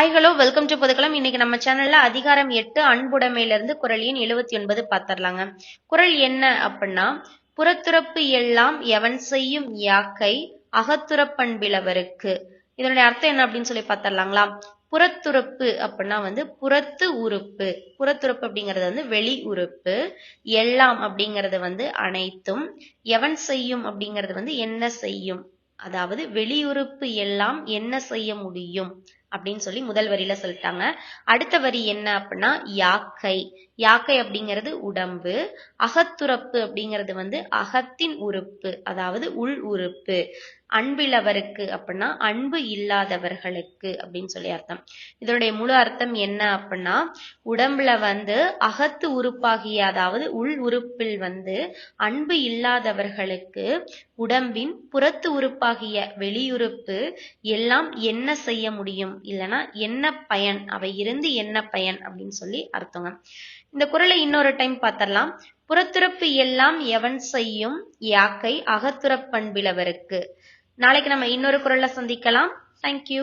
Hi hello welcome to புதுக்கலாம் இன்னைக்கு நம்ம சேனல்ல அதிகாரம் எட்டு அன்புடைமையில இருந்து குரல் எண் எழுபத்தி ஒன்பது பார்த்துடலாங்க குரல் என்ன அப்படின்னா புறத்துறப்பு எல்லாம் எவன் செய்யும் யாக்கை அகத்துறப்பண்பிலவருக்கு இதனுடைய அர்த்தம் என்ன அப்படின்னு சொல்லி பார்த்துடலாங்களா புறத்துறப்பு அப்படின்னா வந்து புறத்து உறுப்பு. புறத்துறப்பு அப்படிங்கிறது வந்து வெளி உறுப்பு. எல்லாம் அப்படிங்கிறது வந்து அனைத்தும். எவன் செய்யும் அப்படிங்கிறது வந்து என்ன செய்யும்? அதாவது வெளியுறுப்பு எல்லாம் என்ன செய்ய முடியும்? அப்படின்னு சொல்லி முதல் வரியில சொல்லிட்டாங்க. அடுத்த வரி என்ன அப்படின்னா யாக்கை. யாக்கை அப்படிங்கிறது உடம்பு. அகத்துறப்பு அப்படிங்கிறது வந்து அகத்தின் உறுப்பு அதாவது உள் உறுப்பு. அன்பிலவருக்கு அப்படின்னா அன்பு இல்லாதவர்களுக்கு அப்படின்னு சொல்லி அர்த்தம். இதனுடைய முழு அர்த்தம் என்ன அப்படின்னா உடம்புல வந்து அகத்து உறுப்பாகிய அதாவது உள் உறுப்பில் வந்து அன்பு இல்லாதவர்களுக்கு உடம்பின் புறத்து உறுப்பாகிய வெளியுறுப்பு எல்லாம் என்ன செய்ய முடியும்? இல்லைன்னா என்ன பயன்? அவை இருந்து என்ன பயன்? அப்படின்னு சொல்லி அர்த்தங்க. இந்த குரலை இன்னொரு டைம் பார்த்தரலாம் புறத்துறப்பு எல்லாம் எவன் செய்யும்? யாக்கை அகத்துறப்பண்பிலவருக்கு. நாளைக்கு நம்ம இன்னொரு குரல்ல சந்திக்கலாம். தேங்க்யூ